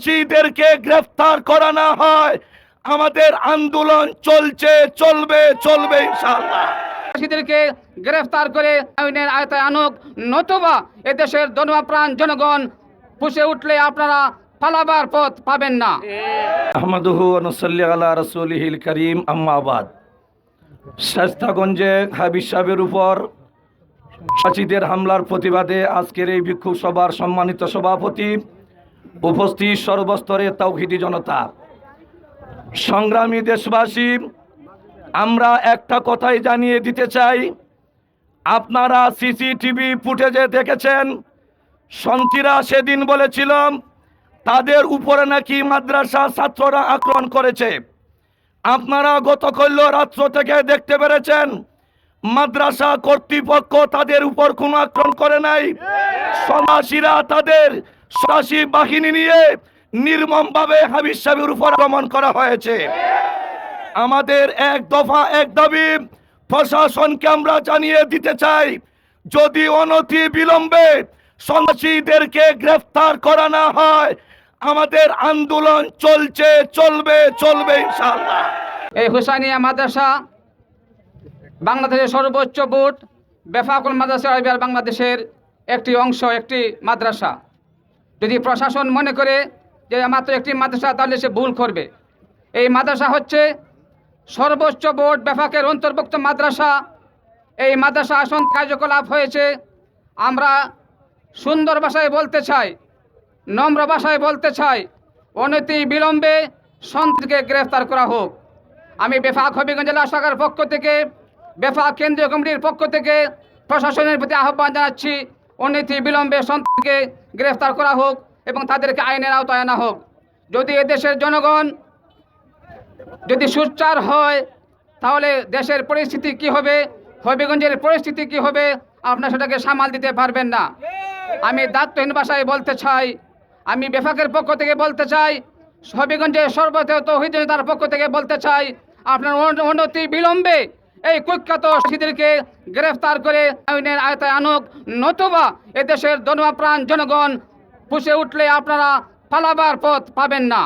সন্ত্রাসীদেরকে গ্রেফতার করা না হয় আমাদের আন্দোলন চলছে চলবে চলবে ইনশাআল্লাহ। গ্রেফতার করে আইনের আয়তায় আনুক নতুবা এদেশের জনপ্রাণ জনগণ পুষে উঠলে আপনারা পালাবার পথ পাবেন না। আহমদুহু অনুসল্লি আলা রসুলহিল করিম আম্মাবাদ শাস্তাগঞ্জে হাবিজ সাহেবের উপর সাচিদের হামলার প্রতিবাদে আজকের এই বিক্ষোভ সভার সম্মানিত সভাপতি উপস্থিত সর্বস্তরে তৌহিদি জনতা। সংগ্রামী দেশবাসী, আমরা একটা কথাই জানিয়ে দিতে চাই। আপনারা সিসিটিভি ফুটেজে দেখেছেন, সন্ত্রীরা সেদিন বলেছিল তাদের উপরে নাকি মাদ্রাসা ছাত্ররা আক্রমণ করেছে। আপনারা গতকাল রাত্র থেকে দেখতে পেরেছেন, মাদ্রাসা কর্তৃপক্ষ তাদের উপর কোনো আক্রমণ করে নাই। সন্ত্রাসীরা তাদের সন্ত্রাসী বাহিনী নিয়ে নির্মমভাবে হাবিজ সাহেবের উপর আক্রমণ করা হয়েছে। আমাদের এক দফা, এক দাবি, প্রশাসনকে আমরা জানিয়ে দিতে চাই, যদি অনতি বিলম্বে সন্ত্রাসীদেরকে গ্রেফতার করা না হয়, আমাদের আন্দোলন চলছে, চলবে চলবে ইনশাআল্লাহ। এই হুসাইনিয়া মাদ্রাসা বাংলাদেশের সর্বোচ্চ বোর্ড বেফাকুল মাদ্রাসা বাংলাদেশের একটি অংশ, একটি মাদ্রাসা। যদি প্রশাসন মনে করে যে মাত্র একটি মাদ্রাসা, তাহলে সে ভুল করবে। এই মাদ্রাসা হচ্ছে সর্বোচ্চ বোর্ড বেফাকের অন্তর্ভুক্ত মাদ্রাসা। এই মাদ্রাসা আসন কার্যকলাপ হয়েছে। আমরা সুন্দর ভাষায় বলতে চাই, নম্র ভাষায় বলতে চাই, অনতি বিলম্বে সন্তকে গ্রেফতার করা হোক। আমি বেফাক হবিগঞ্জ জেলা শাখার পক্ষ থেকে, বেফাক কেন্দ্রীয় কমিটির পক্ষ থেকে প্রশাসনের প্রতি আহ্বান জানাচ্ছি, অনতি বিলম্বে সন্ত্রাসীকে গ্রেফতার করা হোক এবং তাদেরকে আইনের আওতায় আনা হোক। যদি এদেশের জনগণ যদি সুচার হয়, তাহলে দেশের পরিস্থিতি কি হবে? হবিগঞ্জের পরিস্থিতি কি হবে? আপনার সেটাকে সামাল দিতে পারবেন না। আমি দায়িত্বহীন ভাষায় বলতে চাই, আমি বেফাকের পক্ষ থেকে বলতে চাই, হবিগঞ্জের সর্বত তহিদার পক্ষ থেকে বলতে চাই, আপনার অন- অনতি বিলম্বে এই কুখ্যাত সাথীদেরকে গ্রেফতার করে আইনের আয়তায় আনুক, নতুবা এদেশের জনপ্রাণ জনগণ পুষে উঠলে আপনারা পালাবার পথ পাবেন না।